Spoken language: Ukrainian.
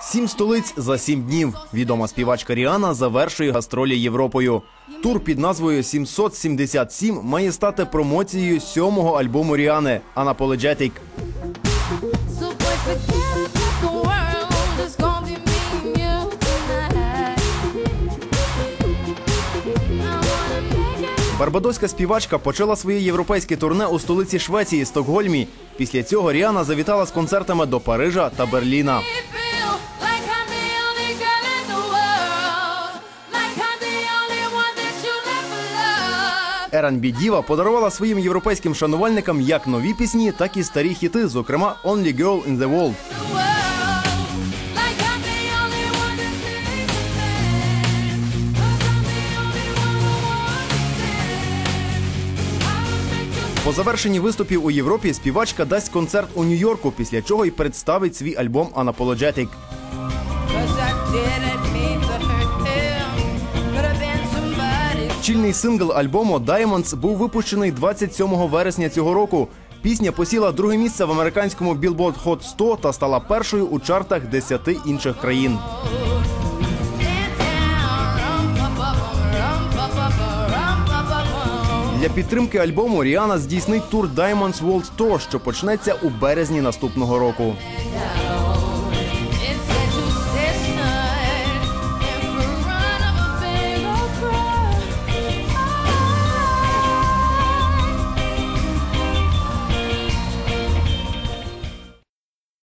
Сім столиць за сім днів. Відома співачка Ріана завершує гастролі Європою. Тур під назвою 777 має стати промоцією сьомого альбому Ріани Unapologetic. Барбадоська співачка почала своє європейське турне у столиці Швеції Стокгольмі. Після цього Ріана завітала з концертами до Парижа та Берліна. R&B Діва подарувала своїм європейським шанувальникам як нові пісні, так і старі хіти, зокрема Only Girl in. The world. По завершенні виступів у Європі співачка дасть концерт у Нью-Йорку, після чого й представить свій альбом somebody. Чільний сингл альбому Diamonds був випущений 27 вересня цього року. Пісня посіла друге місце в американському Billboard Hot 100 та стала першою у чартах 10 інших країн. Для підтримки альбому Ріана здійснить тур Diamonds World Tour, що почнеться у березні наступного року.